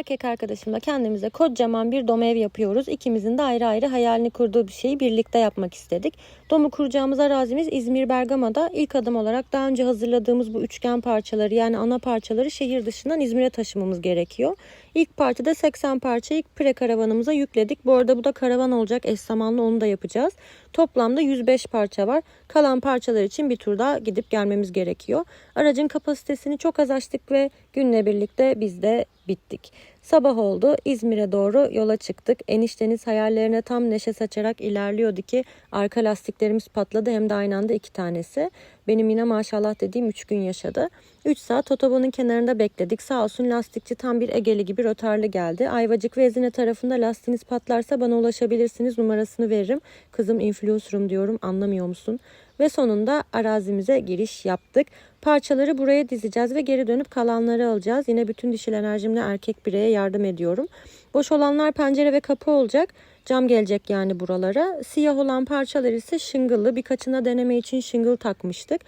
erkek arkadaşımla kendimize kocaman bir dom ev yapıyoruz. İkimizin de ayrı ayrı hayalini kurduğu bir şeyi birlikte yapmak istedik. Domu kuracağımız arazimiz İzmir Bergama'da. İlk adım olarak daha önce hazırladığımız bu üçgen parçaları yani ana parçaları şehir dışından İzmir'e taşımamız gerekiyor. İlk partide 80 parçayı pre-karavanımıza yükledik. Bu arada bu da karavan olacak. Eş zamanlı onu da yapacağız. Toplamda 105 parça var. Kalan parçalar için bir tur daha gidip gelmemiz gerekiyor. Aracın kapasitesini çok az açtık ve günle birlikte biz de bittik. Sabah oldu. İzmir'e doğru yola çıktık. Enişteniz hayallerine tam neşe saçarak ilerliyordu ki arka lastiklerimiz patladı hem de aynı anda iki tanesi. Benim yine maşallah dediğim 3 gün yaşadı. 3 saat otobanın kenarında bekledik. Sağ olsun lastikçi tam bir Egeli gibi rotarlı geldi. Ayvacık ve Ezine tarafında lastiğiniz patlarsa bana ulaşabilirsiniz. Numarasını veririm. Kızım influencer'ım diyorum anlamıyor musun? Ve sonunda arazimize giriş yaptık. Parçaları buraya dizeceğiz ve geri dönüp kalanları alacağız. Yine bütün dişil enerjimle erkek bireye yardım ediyorum. Boş olanlar pencere ve kapı olacak. Cam gelecek yani buralara. Siyah olan parçalar ise şıngıllı. Birkaçına deneme için şıngıl takmıştık.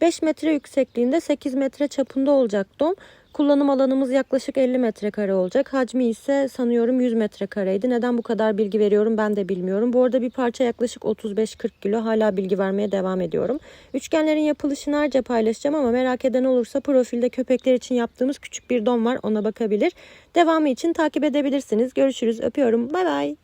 5 metre yüksekliğinde 8 metre çapında olacak dom. Kullanım alanımız yaklaşık 50 metrekare olacak. Hacmi ise sanıyorum 100 metrekareydi. Neden bu kadar bilgi veriyorum ben de bilmiyorum. Bu arada bir parça yaklaşık 35-40 kilo. Hala bilgi vermeye devam ediyorum. Üçgenlerin yapılışını ayrıca paylaşacağım ama merak eden olursa profilde köpekler için yaptığımız küçük bir dom var. Ona bakabilir. Devamı için takip edebilirsiniz. Görüşürüz. Öpüyorum. Bay bay.